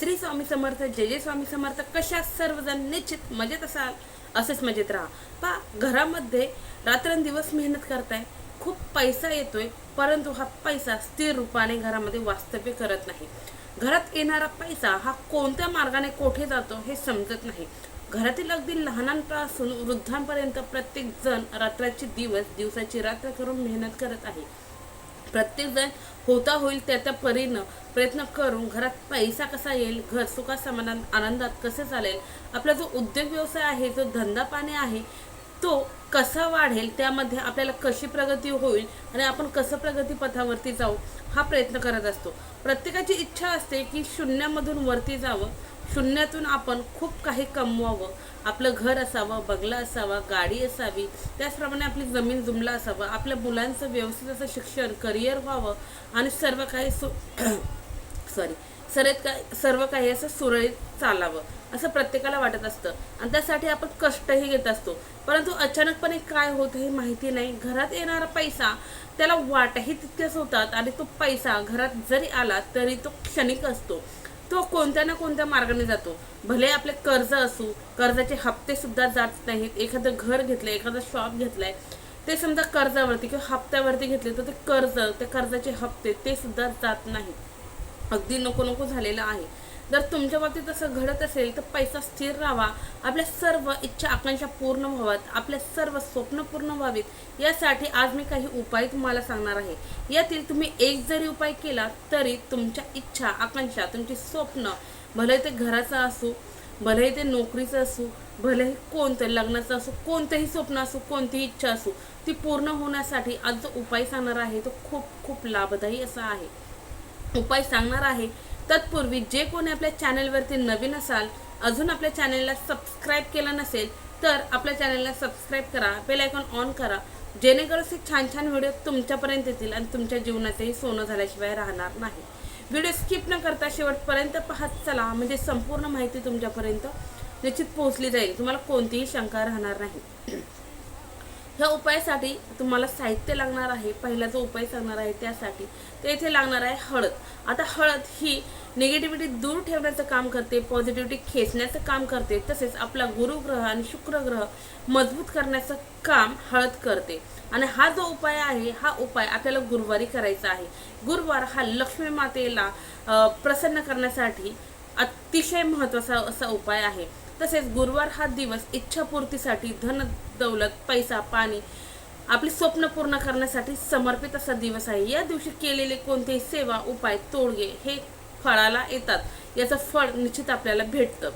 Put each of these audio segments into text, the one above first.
श्री स्वामी समर्थ जय जय स्वामी समर्थ कशा सर्वजण निश्चित मजेत असाल असेच मजेत राहा. पा घरामध्ये रात्रंदिवस मेहनत करताय खूप पैसा येतोय परंतु हा पैसा स्थिर रूपाने घरामध्ये वास्तव्य करत नाही. घरात येणारा पैसा हा कोणत्या मार्गाने कोठे जातो हे समजत नाही. घरातील अगदी लहानांपासून वृद्धांपर्यंत प्रत्येक जण रात्राचे दिवस दिवसाची रात्र करून मेहनत करत आहे. प्रत्येक जण होता होईल त्या त्या परीनं प्रयत्न करून घरात पैसा कसा येईल घर सुखात समाधान आनंदात कसे चालेल आपला जो उद्योग व्यवसाय आहे जो धंदा पाणी आहे तो कसा वाढेल त्यामध्ये आपल्याला कशी प्रगती होईल आणि आपण कसं प्रगती पथावरती जाऊ हा प्रयत्न करत असतो. प्रत्येकाची इच्छा असते की शून्यामधून वरती जावं शून्यातून आपण खूप काही कमवावं. आपलं घर असावं बंगला असावा गाडी असावी त्याचप्रमाणे आपली जमीन जुमला असावं आपल्या मुलांचं व्यवस्थित असं शिक्षण करिअर व्हावं आणि सर्व काही सु सॉरी सर्व काय सर्व काही असं सुरळीत चालावं असं प्रत्येकाला वाटत असतं. आणि त्यासाठी आपण कष्टही घेत असतो. परंतु अचानकपणे काय होतं हे माहिती नाही. घरात येणारा पैसा त्याला वाटही तितकेच होतात आणि तो पैसा घरात जरी आला तरी तो क्षणिक असतो. तो कोणत्या ना कोणत्या मार्गाने जातो. भले आपले कर्ज असू कर्जाचे हप्ते सुद्धा जात नाहीत. एखादं घर घेतलंय एखादं शॉप घेतलाय ते समजा कर्जावरती किंवा हप्त्यावरती घेतले तर ते कर्ज ते कर्जाचे हप्ते ते सुद्धा जात नाहीत. अगदी नको नको झालेलं आहे. जर तुमच्या बाबतीत असं घडत असेल तर पैसा स्थिर राहावा. आपल्या सर्व इच्छा आकांक्षा पूर्ण व्हाव्यात. आपल्या सर्व स्वप्न पूर्ण व्हावीत. यासाठी आज मी काही उपाय तुम्हाला सांगणार आहे. यातील तुम्ही एक जरी उपाय केला तरी तुमच्या इच्छा आकांक्षा तुमची स्वप्न भले ते घराचं असू भले ते नोकरीचं असू भले कोणतं लग्नाचं असो कोणतंही स्वप्न असो कोणतीही इच्छा असू ती पूर्ण होण्यासाठी आज जो उपाय सांगणार आहे तो खूप खूप लाभदायी असा आहे. उपाय सांगणार आहे तत्पूर्वी जे कोणी आपल्या चॅनलवरती नवीन असाल अजून आपल्या चॅनलला सबस्क्राईब केलं नसेल तर आपल्या चॅनलला सबस्क्राईब करा बेल आयकॉन ऑन करा. जेणेकरून असे छान छान व्हिडिओ तुमच्यापर्यंत येतील आणि तुमच्या जीवनाचंही सोनं झाल्याशिवाय राहणार नाही. व्हिडिओ स्किप न करता शेवटपर्यंत पाहत चला म्हणजे संपूर्ण माहिती तुमच्यापर्यंत निश्चित पोहोचली जाईल. तुम्हाला कोणतीही शंका राहणार नाही. ह्या उपायासाठी तुम्हाला साहित्य लागणार आहे पहिला जो उपाय सांगणार आहे त्यासाठी. तर इथे लागणार आहे हळद. आता हळद ही निगेटिव्हिटी दूर ठेवण्याचं काम करते पॉझिटिव्हिटी खेचण्याचं काम करते तसेच आपला गुरुग्रह आणि शुक्रग्रह मजबूत करण्याचं काम हळद करते. आणि हा जो उपाय आहे हा उपाय आपल्याला गुरुवारी करायचा आहे. गुरुवार हा लक्ष्मी मातेला प्रसन्न करण्यासाठी अतिशय महत्त्वाचा असा उपाय आहे. तसेच गुरुवार हा दिवस इच्छापूर्तीसाठी धन दौलत पैसा पाणी आपली स्वप्न पूर्ण करण्यासाठी समर्पित असा दिवस आहे. या दिवशी केलेले कोणतेही सेवा उपाय तोडगे हे फळाला येतात. याचं फळ निश्चित आपल्याला भेटतं.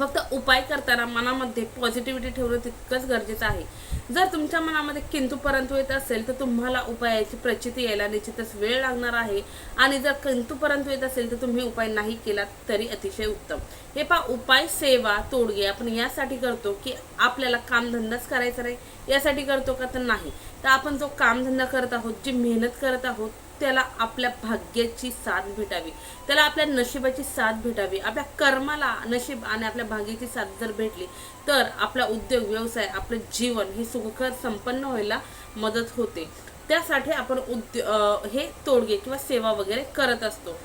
फक्त उपाय करताना मनामध्ये पॉझिटिव्हिटी ठेवणं तितकंच गरजेचं आहे. जर तुमच्या मनामध्ये किंतू परंतु येत असेल तर तुम्हाला उपायाची प्रचिती यायला निश्चितच वेळ लागणार आहे. आणि जर किंतू परंतु येत असेल तर तुम्ही उपाय नाही केला तरी अतिशय उत्तम. हे पा उपाय सेवा तोडगे आपण यासाठी करतो की आपल्याला कामधंदाच करायचा नाही. यासाठी करतो का? तर नाही. तर आपण जो कामधंदा करत आहोत जी मेहनत करत आहोत त्याला आपल्या भाग्याची साथ भेटावी. त्याला आपल्या नशिबाची साथ भेटावी. आपल्या कर्माला नशीब आणि आपल्या भाग्याची साथ जर भेटली तर आपला उद्योग व्यवसाय आपलं जीवन हे सुखकर संपन्न व्हायला मदत होते. त्यासाठी आपण उद्यो हे तोडगे किंवा सेवा वगैरे करत असतो.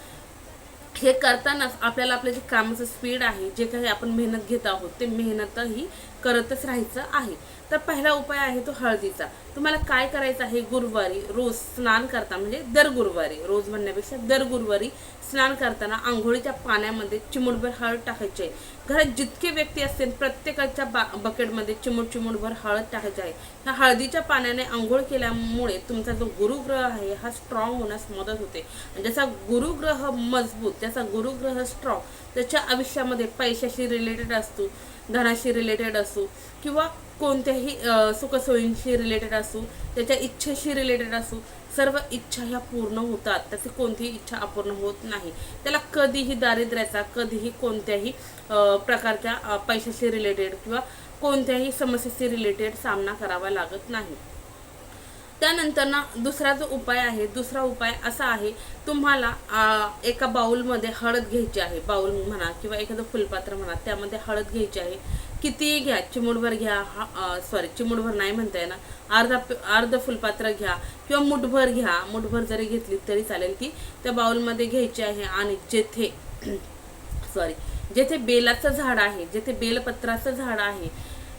हे करतानाच आपल्याला आपलं जे कामाचं स्पीड आहे जे काही आपण मेहनत घेत आहोत ते मेहनतही करतच राहायचं आहे. तर पहिला उपाय आहे तो हळदीचा. तुम्हाला काय करायचं आहे गुरुवारी? रोज स्नान करता म्हणजे दर गुरुवारी. रोज म्हणण्यापेक्षा दर गुरुवारी स्नान करताना आंघोळीच्या पाण्यामध्ये चिमुटभर हळद टाकायची आहे. घरात जितके व्यक्ती असतील प्रत्येकाच्या बा बकेटमध्ये चिमूट चिमूटभर हळद टाकायची आहे. ह्या हळदीच्या पाण्याने आंघोळ केल्यामुळे तुमचा जो गुरुग्रह आहे हा स्ट्रॉंग होण्यास मदत होते. ज्याचा गुरुग्रह मजबूत ज्याचा गुरुग्रह स्ट्रॉंग त्याच्या आयुष्यामध्ये पैशाशी रिलेटेड असतो धनाशी रिलेटेड असो किंवा कोणत्याही सुखसोयींशी रिलेटेड असू त्याच्या इच्छेशी रिलेटेड असू सर्व इच्छा ह्या पूर्ण होतात. त्याची कोणतीही इच्छा अपूर्ण होत नाही. त्याला कधीही दारिद्र्याचा कधीही कोणत्याही प्रकारच्या पैशाशी रिलेटेड किंवा कोणत्याही समस्येशी रिलेटेड सामना करावा लागत नाही. त्यानंतर ना दुसरा जो उपाय आहे दुसरा उपाय असा आहे तुम्हाला एका बाउलमध्ये हळद घ्यायची आहे. बाऊल म्हणा किंवा एखादं फुलपात्र म्हणा त्यामध्ये हळद घ्यायची आहे. कितीही घ्या चिमूटभर घ्या सॉरी चिमूटभर नाही म्हणता येणार. अर्धा अर्ध फुलपात्र घ्या किंवा मुठभर घ्या. मुठभर जरी घेतली तरी चालेल ती त्या बाउलमध्ये घ्यायची आहे आणि जेथे सॉरी जेथे बेलाचं झाड आहे जेथे बेलपत्राचं झाड आहे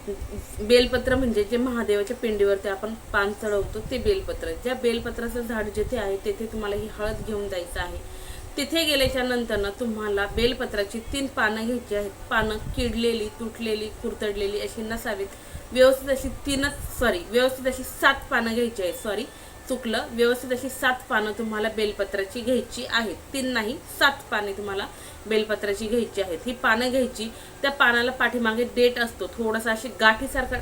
बेलपत्र म्हणजे जे महादेवाच्या पिंडीवरती आपण पान चढवतो ते बेलपत्र. ज्या बेलपत्राचं झाड जेथे आहे तेथे तुम्हाला ही हळद घेऊन जायचं आहे. तिथे गेल्याच्यानंतर ना तुम्हाला बेलपत्राची तीन पानं घ्यायची आहेत. पानं किडलेली तुटलेली कुरतडलेली अशी नसावीत. व्यवस्थित अशी तीनच सॉरी व्यवस्थित अशी सात पानं घ्यायची आहेत. सॉरी चुकलं. व्यवस्थित अशी सात पानं तुम्हाला बेलपत्राची घ्यायची आहेत. तीन नाही सात पाने तुम्हाला बेलपत्राची घ्यायची आहेत. ही पानं घ्यायची त्या पानाला पाठीमागे डेट असतो. थोडासा अशी गाठीसारखा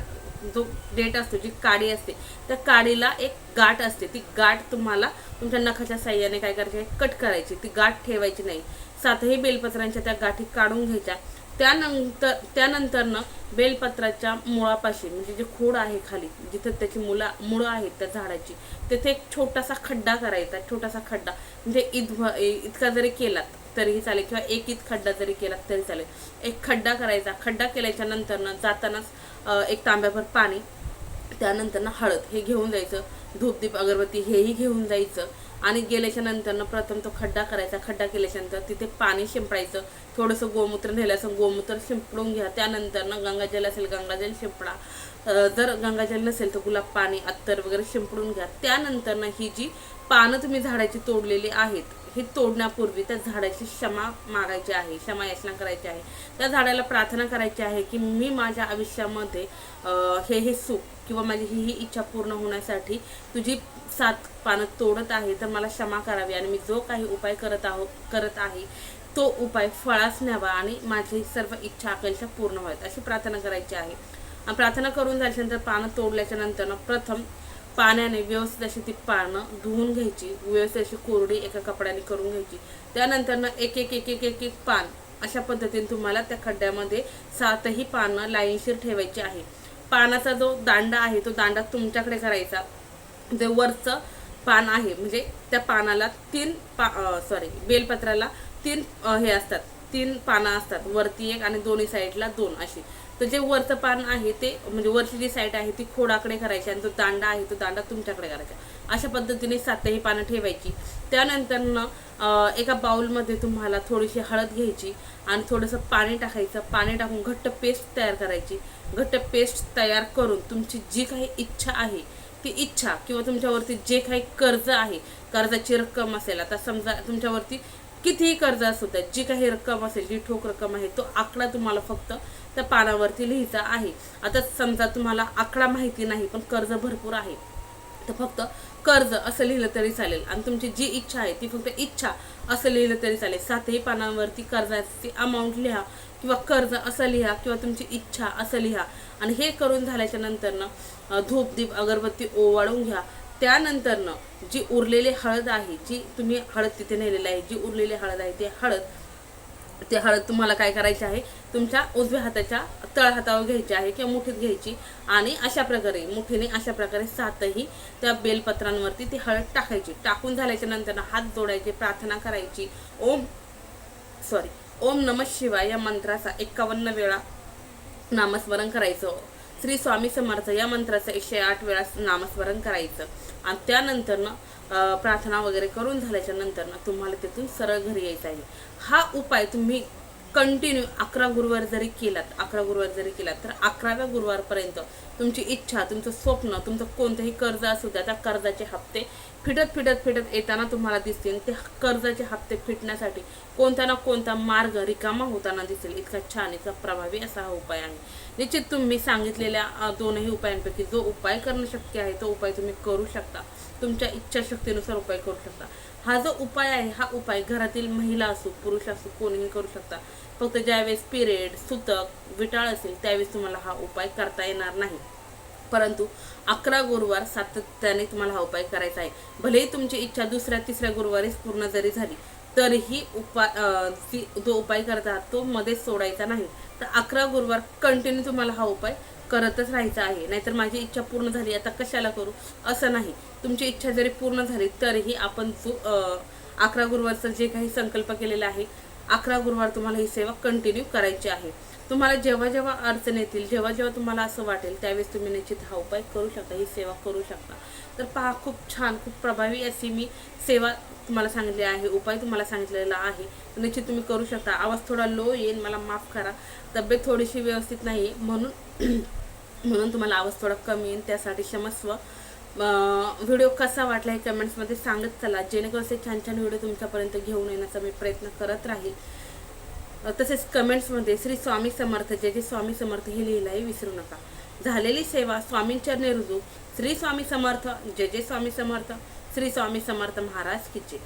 जो डेट असतो जी काडी असते त्या काडीला एक गाठ असते. ती गाठ तुम्हाला तुमच्या नखाच्या साह्याने काय करायची आहे? कट करायची. ती गाठ ठेवायची नाही. सातही बेलपत्रांच्या त्या गाठी काढून घ्यायच्या. त्यानंतर त्यानंतरनं बेलपत्राच्या मुळापाशी म्हणजे जे खोड आहे खाली जिथं त्याची मुला मुळं आहेत त्या झाडाची तिथे एक छोटासा खड्डा करायचा. छोटासा खड्डा. म्हणजे इतका जरी केलात तरीही चालेल. किंवा एक इत खड्डा जरी केला तरी चालेल. एक खड्डा करायचा. खड्डा केल्याच्या नंतरनं जातानाच एक तांब्याभर पाणी त्यानंतरनं हळद हे घेऊन जायचं. धूपदीप अगरबत्ती हेही घेऊन जायचं. आणि गेल्याच्या नंतरनं प्रथम तो खड्डा करायचा. खड्डा केल्याच्यानंतर तिथे पाणी शिंपडायचं. थोडंसं गोमूत्र नेलं असं गोमूत्र शिंपडून घ्या. त्यानंतरनं गंगाजल असेल गंगाजल शिंपडा. जर गंगाजल नसेल तर गुलाब पाणी अत्तर वगैरे शिंपडून घ्या. त्यानंतरनं ही जी पानं तुम्ही झाडाची तोडलेली आहेत हे तोडण्यापूर्वी त्या झाडाची क्षमा मागायची आहे क्षमा याचना करायची आहे. त्या झाडाला प्रार्थना करायची आहे की मी माझ्या आयुष्यामध्ये हे हे सुख किंवा माझी ही ही इच्छा पूर्ण होण्यासाठी तुझी सात पानं तोडत आहे तर मला क्षमा करावी आणि मी जो काही उपाय करत आहो करत आहे तो उपाय फळास न्यावा आणि माझी सर्व इच्छा आकांक्षा पूर्ण व्हाव्यात अशी प्रार्थना करायची आहे. प्रार्थना करून झाल्यानंतर पानं तोडल्याच्या नंतर प्रथम पाण्याने व्यवस्थित अशी ती पानं धुवून घ्यायची व्यवस्थित अशी कोरडी एका कपड्याने करून घ्यायची. त्यानंतर ना एक एक एक एक एक एक पान. अशा पद्धतीने तुम्हाला त्या खड्ड्यामध्ये सातही पानं लाईनशीर ठेवायची आहे. पानाचा जो दांडा आहे तो दांडा तुमच्याकडे करायचा. जे वरचं पान आहे म्हणजे त्या पानाला तीन पा सॉरी बेलपत्राला तीन हे असतात. तीन पानं असतात. वरती एक आणि दोन्ही साईडला दोन अशी. तर जे वरचं पान आहे ते म्हणजे वरची जी साईड आहे ती खोडाकडे करायची आणि जो दांडा आहे तो दांडा तुमच्याकडे करायचा. अशा पद्धतीने सातही पानं ठेवायची. त्यानंतर एका बाउलमध्ये तुम्हाला थोडीशी हळद घ्यायची आणि थोडंसं पाणी टाकायचं. पाणी टाकून घट्ट पेस्ट तयार करायची. घट्ट पेस्ट तयार करून तुमची जी काही इच्छा आहे ती इच्छा किंवा तुमच्यावरती जे काही कर्ज आहे कर्जाची रक्कम असेल आता समजा तुमच्यावरती कितीही कर्ज असू द्या जी काही रक्कम असेल जी ठोक रक्कम आहे तो आकडा तुम्हाला फक्त त्या पानावरती लिहायचा आहे. आता समजा तुम्हाला आकडा माहिती नाही पण कर्ज भरपूर आहे. तर फक्त कर्ज असं लिहिलं तरी चालेल. आणि तुमची जी इच्छा आहे ती फक्त इच्छा असं लिहिलं तरी चालेल. सातही पानांवरती कर्जाची अमाऊंट लिहा किंवा कर्ज असं लिहा किंवा तुमची इच्छा असं लिहा. आणि हे करून झाल्याच्या नंतरनं धूप दीप अगरबत्ती ओवाळून घ्या. त्यानंतरनं जी उरलेली हळद आहे जी तुम्ही हळद तिथे नेलेली आहे जी उरलेली हळद आहे ती हळद ते हळद तुम्हाला काय करायची आहे? तुमच्या उजव्या हाताच्या तळहातावर घ्यायची आहे किंवा मुठीत घ्यायची. आणि अशा प्रकारे मुठीने अशा प्रकारे सातही त्या बेलपत्रांवरती ती हळद टाकायची. टाकून झाल्याच्यानंतर हात जोडायचे प्रार्थना करायची. ओम सॉरी ओम नम शिवाय या मंत्राचा एकावन्न वेळा नामस्मरण करायचं. श्री स्वामी समर्थ या मंत्राचं एकशे आठ वेळा नामस्मरण करायचं. आणि त्यानंतरनं अं, प्रार्थना वगैरे करून झाल्याच्या नंतरनं तुम्हाला तिथून सरळ घरी यायचं आहे. हा उपाय तुम्ही कंटिन्यू अकरा गुरुवार जरी केलात अकरा गुरुवार जरी केलात तर अकराव्या गुरुवारपर्यंत तुमची इच्छा तुमचं स्वप्न तुमचं कोणतंही कर्ज असू द्या त्या कर्जाचे हप्ते फिटत फिटत फिटत येताना तुम्हाला दिसतील. ते कर्जाचे हप्ते फिटण्यासाठी कोणता ना कोणता मार्ग रिकामा होताना दिसेल. इतका छान इतका प्रभावी असा हा उपाय आहे. निश्चित तुम्ही सांगितलेल्या दोनही उपायांपैकी जो उपाय करणं शक्य आहे तो उपाय तुम्ही करू शकता. तुमच्या इच्छाशक्तीनुसार उपाय करू शकता. हा जो उपाय आहे हा उपाय घरातील महिला असो पुरुष असो कोणीही करू शकता. फक्त ज्यावेळेस पिरियड सुतक विटाळ असेल त्यावेळेस तुम्हाला हा उपाय करता येणार नाही. परंतु अकरा गुरुवार सातत्याने तुम्हाला हा उपाय करायचा आहे. भलेही तुमची इच्छा दुसऱ्या तिसऱ्या गुरुवारीच पूर्ण जरी झाली तरीही उपाय अं, जो उपाय करता तो मध्येच सोडायचा नाही. तर अकरा गुरुवार कंटिन्यू तुम्हाला हा उपाय करतच राहायचं आहे. नाहीतर माझी इच्छा पूर्ण झाली आता कशाला करू? असं नाही. तुमची इच्छा जरी पूर्ण झाली तरीही आपण जो अं, अकरा गुरुवारचा जे काही संकल्प केलेला आहे अकरा गुरुवार तुम्हाला ही सेवा कंटिन्यू करायची आहे. तुम्हाला जेव्हा जेव्हा अडचण येतील जेव्हा जेव्हा तुम्हाला असं वाटेल त्यावेळेस तुम्ही निश्चित हा उपाय करू शकता ही सेवा करू शकता. तर पहा खूप छान खूप प्रभावी अशी मी सेवा तुम्हाला सांगितली आहे उपाय तुम्हाला सांगितलेला आहे. निश्चित तुम्ही करू शकता. आवाज थोडा लो येईल मला माफ करा. तब्येत थोडीशी व्यवस्थित नाही म्हणून म्हणून तुम्हाला आवाज थोडा कमी येईल त्यासाठी क्षमस्व. व्हिडिओ कसा वाटला हे कमेंट्समध्ये सांगत चला. जेणेकरून असे छान छान व्हिडिओ तुमच्यापर्यंत घेऊन येण्याचा मी प्रयत्न करत राहील. तसेच कमेंट्समध्ये श्री स्वामी समर्थ जे जे स्वामी समर्थ हे लिहिलाही विसरू नका. झालेली सेवा स्वामींचरणे रुजू श्री स्वामी समर्थ जे जे स्वामी समर्थ श्री स्वामी समर्थ महाराज किचे